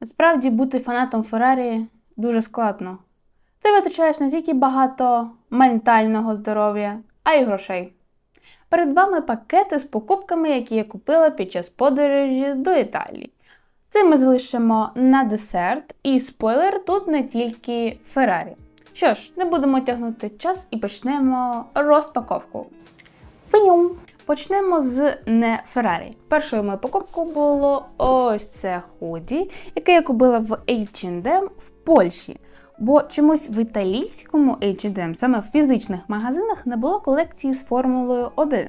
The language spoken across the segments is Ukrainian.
Насправді бути фанатом Феррарі дуже складно. Ти витрачаєш не тільки багато ментального здоров'я, а й грошей. Перед вами пакети з покупками, які я купила під час подорожі до Італії. Це ми залишимо на десерт, і спойлер тут не тільки Феррарі. Що ж, не будемо тягнути час і почнемо розпаковку. Пинюм! Почнемо з не Феррарі. Першою моєю покупкою було ось це худі, яке я купила в H&M в Польщі. Бо чомусь в італійському H&M, саме в фізичних магазинах, не було колекції з формулою 1.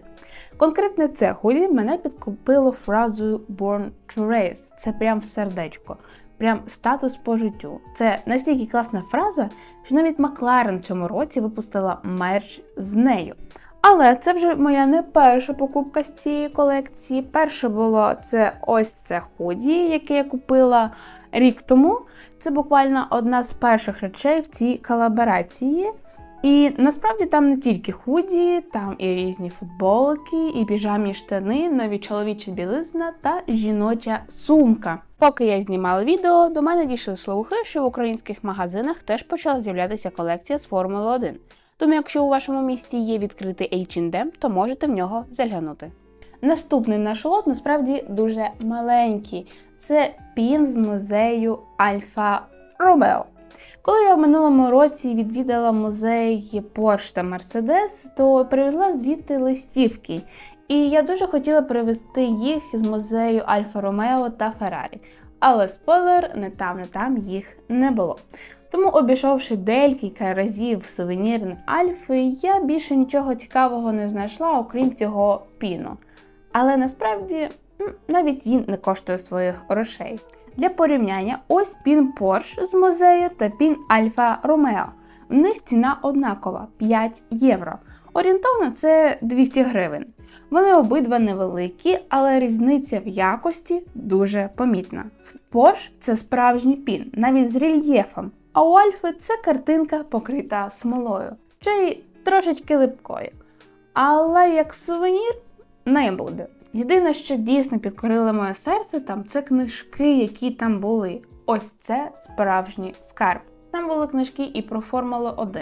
Конкретно це худі мене підкупило фразою Born to Race. Це прям в сердечко. Прям статус по життю. Це настільки класна фраза, що навіть Макларен цьому році випустила мерч з нею. Але це вже моя не перша покупка з цієї колекції. Перше було це ось це худі, яке я купила рік тому. Це буквально одна з перших речей в цій колаборації. І насправді там не тільки худі, там і різні футболки, і піжамні штани, нові чоловіча білизна та жіноча сумка. Поки я знімала відео, до мене дійшли слухи, що в українських магазинах теж почала з'являтися колекція з Формули 1. Тому, якщо у вашому місті є відкритий H&M, то можете в нього заглянути. Наступний наш лот насправді дуже маленький. Це пін з музею Альфа Ромео. Коли я в минулому році відвідала музей Porsche та Mercedes, то привезла звідти листівки. І я дуже хотіла привезти їх з музею Альфа Ромео та Феррарі. Але спойлер, не там, не там їх не було. Тому, обійшовши декілька разів сувенірні Альфи, я більше нічого цікавого не знайшла, окрім цього піну. Але насправді навіть він не коштує своїх грошей. Для порівняння, ось пін Porsche з музею та пін Альфа Ромео. В них ціна однакова 5 євро. Орієнтовно це 200 гривень. Вони обидва невеликі, але різниця в якості дуже помітна. Porsche – це справжній пін, навіть з рельєфом, а у Альфи це картинка покрита смолою, чи трошечки липкою. Але як сувенір не буде. Єдине, що дійсно підкорило моє серце, там це книжки, які там були. Ось це справжній скарб. Там були книжки і про Формулу 1,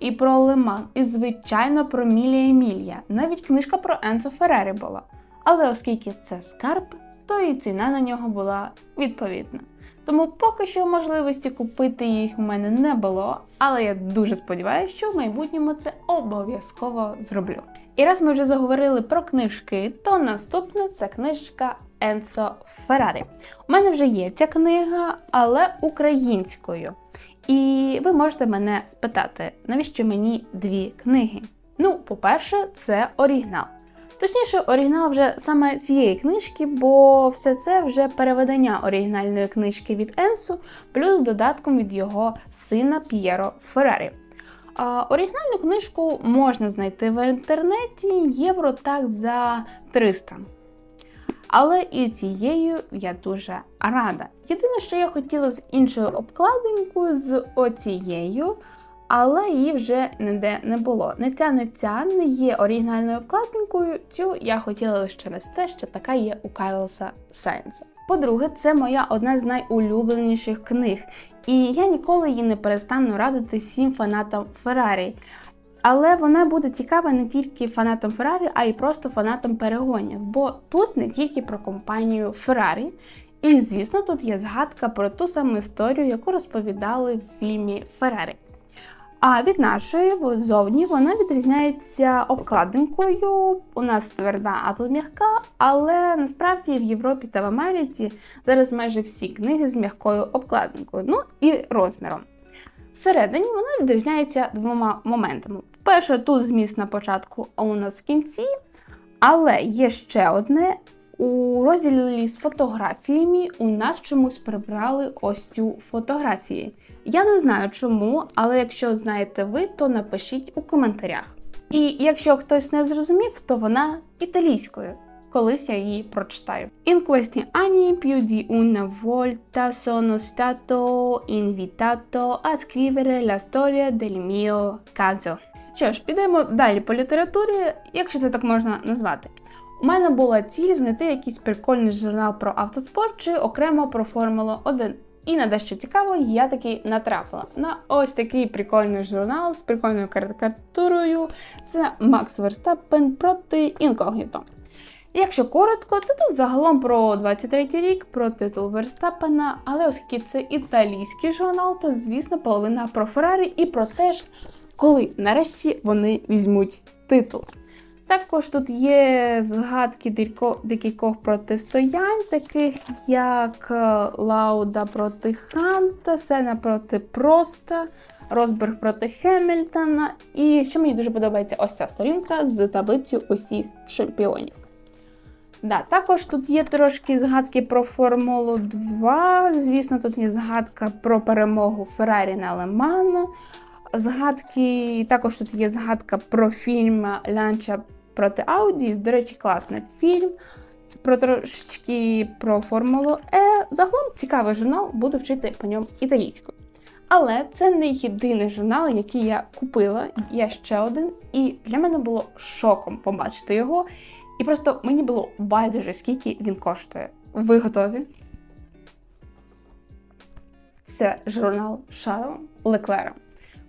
і про Лиман, і, звичайно, про Мілія Емілія. Навіть книжка про Енцо Феррері була. Але оскільки це скарб, то і ціна на нього була відповідна. Тому поки що можливості купити їх у мене не було, але я дуже сподіваюся, що в майбутньому це обов'язково зроблю. І раз ми вже заговорили про книжки, то наступна це книжка Енцо Феррарі. У мене вже є ця книга, але українською. І ви можете мене спитати, навіщо мені дві книги? Ну, по-перше, це оригінал. Точніше, оригінал вже саме цієї книжки, бо все це вже переведення оригінальної книжки від Енсу, плюс додатком від його сина П'єро Феррарі. А, оригінальну книжку можна знайти в інтернеті євро так за 300. Але і цією я дуже рада. Єдине, що я хотіла з іншою обкладинкою, з оцією, але її вже ніде не було. Не ця, не є оригінальною обкладинкою. Цю я хотіла лише через те, що така є у Карлоса Сайнса. По-друге, це моя одна з найулюбленіших книг, і я ніколи її не перестану радити всім фанатам Феррарі. Але вона буде цікава не тільки фанатам Феррарі, а й просто фанатам перегонів. Бо тут не тільки про компанію Феррарі, і, звісно, тут є згадка про ту саму історію, яку розповідали в фільмі Феррарі. А від нашої зовні вона відрізняється обкладинкою. У нас тверда, а тут м'яка, але насправді в Європі та в Америці зараз майже всі книги з м'якою обкладинкою, ну і розміром. Всередині вона відрізняється двома моментами. Перше, тут зміст на початку, а у нас в кінці. Але є ще одне. У розділі з фотографіями у нас чомусь прибрали ось цю фотографію. Я не знаю чому, але якщо знаєте ви, то напишіть у коментарях. І якщо хтось не зрозумів, то вона італійською. Колись я її прочитаю. In questi anni più di una volta sono stato invitato a scrivere la storia del mio caso. Що ж, підемо далі по літературі, якщо це так можна назвати. У мене була ціль знайти якийсь прикольний журнал про автоспорт чи окремо про Формулу 1. І на дещо цікаво, я таки натрапила на ось такий прикольний журнал з прикольною карикатурою. Це Макс Верстапен проти Інкогніто. Якщо коротко, то тут загалом про 23-й рік, про титул Верстапена, але оскільки це італійський журнал, то звісно половина про Феррарі і про те ж, коли нарешті вони візьмуть титул. Також тут є згадки декількох протистоянь, таких як е, Лауда проти Ханта, Сена проти Проста, Росберг проти Хемільтона. І що мені дуже подобається, ось ця сторінка з таблицею усіх чемпіонів. Да, також тут є трошки згадки про Формулу 2. Звісно, тут є згадка про перемогу Феррарі на Леману. Згадки, також тут є згадка про фільм Лянча проти Ауді. До речі, класний фільм. Про трошечки про Формулу Е. Загалом цікавий журнал, буду вчити по ньому італійською. Але це не єдиний журнал, який я купила. Є ще один, і для мене було шоком побачити його. І просто мені було байдуже, скільки він коштує. Ви готові? Це журнал Шарла Леклера.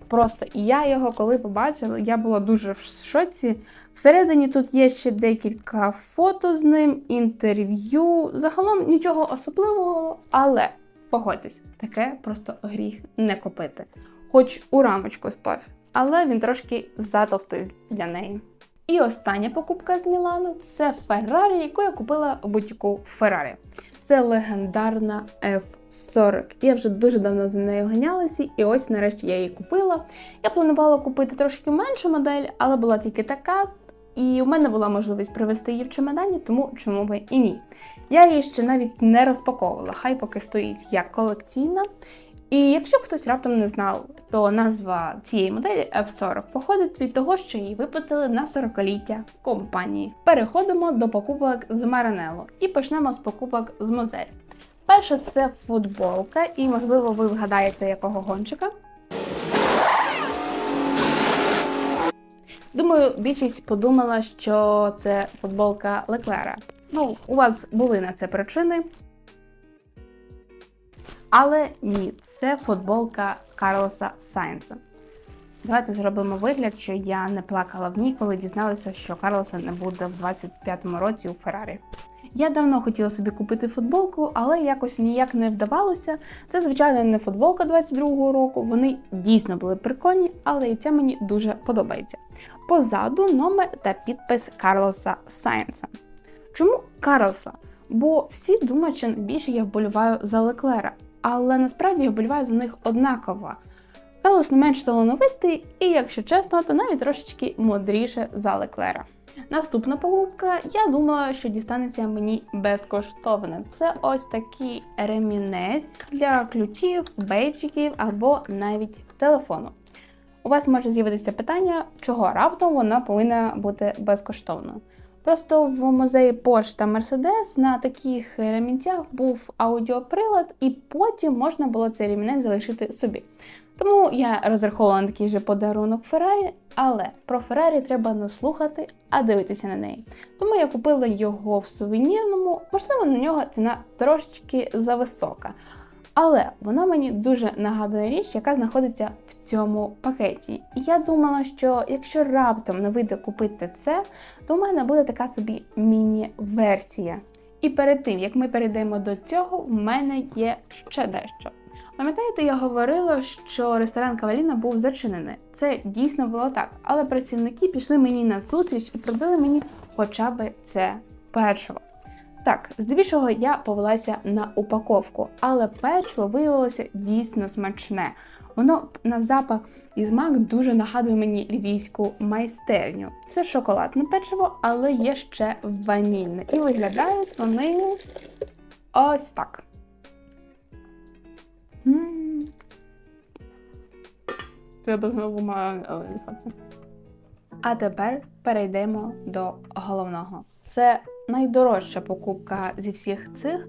Просто я його коли побачила, я була дуже в шоці. Всередині тут є ще декілька фото з ним, інтерв'ю. Загалом нічого особливого, але погодьтесь, таке просто гріх не купити. Хоч у рамочку став, але він трошки затовстий для неї. І остання покупка з Мілану це Феррарі, яку я купила в бутіку Феррарі. Це легендарна F40. Я вже дуже давно за нею ганялася, і ось нарешті я її купила. Я планувала купити трошки меншу модель, але була тільки така. І в мене була можливість привезти її в чемодані, тому чому би і ні. Я її ще навіть не розпаковувала, хай поки стоїть як колекційна. І якщо хтось раптом не знав, то назва цієї моделі F40 походить від того, що її випустили на 40-ліття компанії. Переходимо до покупок з Маранело і почнемо з покупок з Мозель. Перше це футболка, і можливо ви вгадаєте, якого гонщика. Думаю, більшість подумала, що це футболка Леклера. Ну, у вас були на це причини. Але ні, це футболка Карлоса Сайнса. Давайте зробимо вигляд, що я не плакала в ній, коли дізналася, що Карлоса не буде в 25-му році у Феррарі. Я давно хотіла собі купити футболку, але якось ніяк не вдавалося. Це, звичайно, не футболка 22-го року. Вони дійсно були прикольні, але і ця мені дуже подобається. Позаду номер та підпис Карлоса Сайнса. Чому Карлоса? Бо всі думають, що більше я вболіваю за Леклера, але насправді я вболіваю за них однаково. Карлос не менш талановитий і, якщо чесно, то навіть трошечки мудріше за Леклера. Наступна покупка, я думала, що дістанеться мені безкоштовно. Це ось такий ремінець для ключів, бейджиків або навіть телефону. У вас може з'явитися питання, чого раптом вона повинна бути безкоштовною. Просто в музеї Пошта Мерседес на таких ремінцях був аудіоприлад, і потім можна було цей ремінець залишити собі. Тому я розраховувала на такий же подарунок Феррарі, але про Феррарі треба не слухати, а дивитися на неї. Тому я купила його в сувенірному, можливо, на нього ціна трошечки зависока. Але вона мені дуже нагадує річ, яка знаходиться в цьому пакеті. І я думала, що якщо раптом не вийде купити це, то в мене буде така собі міні-версія. І перед тим як ми перейдемо до цього, в мене є ще дещо. Пам'ятаєте, я говорила, що ресторан Каваліна був зачинений. Це дійсно було так, але працівники пішли мені на зустріч і продали мені хоча б це печиво. Так, здебільшого я повелася на упаковку, але печиво виявилося дійсно смачне. Воно на запах і смак дуже нагадує мені львівську майстерню. Це шоколадне печиво, але є ще ванільне. І виглядають вони ось так. М. Треба знову маю. А тепер перейдемо до головного. Це найдорожча покупка зі всіх цих,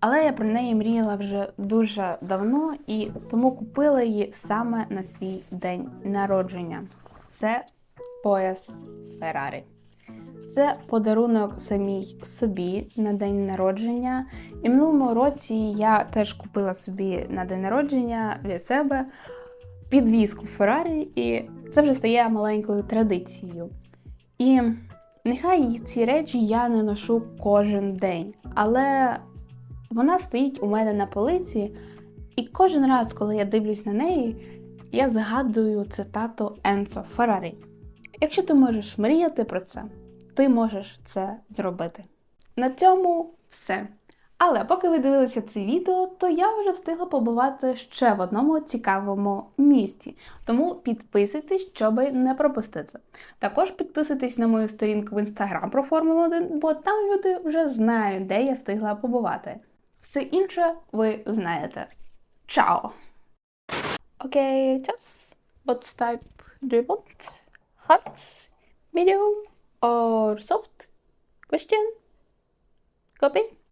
але я про неї мріяла вже дуже давно і тому купила її саме на свій день народження. Це пояс Феррарі. Це подарунок самій собі на день народження. І минулому році я теж купила собі на день народження від себе підвізку Феррарі, і це вже стає маленькою традицією. І нехай ці речі я не ношу кожен день, але вона стоїть у мене на полиці, і кожен раз, коли я дивлюсь на неї, я згадую цитату Енсо Феррарі. Якщо ти можеш мріяти про це, ти можеш це зробити. На цьому все. Але поки ви дивилися це відео, то я вже встигла побувати ще в одному цікавому місті. Тому підписуйтесь, щоб не пропустити. Також підписуйтесь на мою сторінку в інстаграм про Формулу 1, бо там люди вже знають, де я встигла побувати. Все інше ви знаєте. Чао! Окей, час. What type do you want? Hot, medium, or soft? Question? Copy?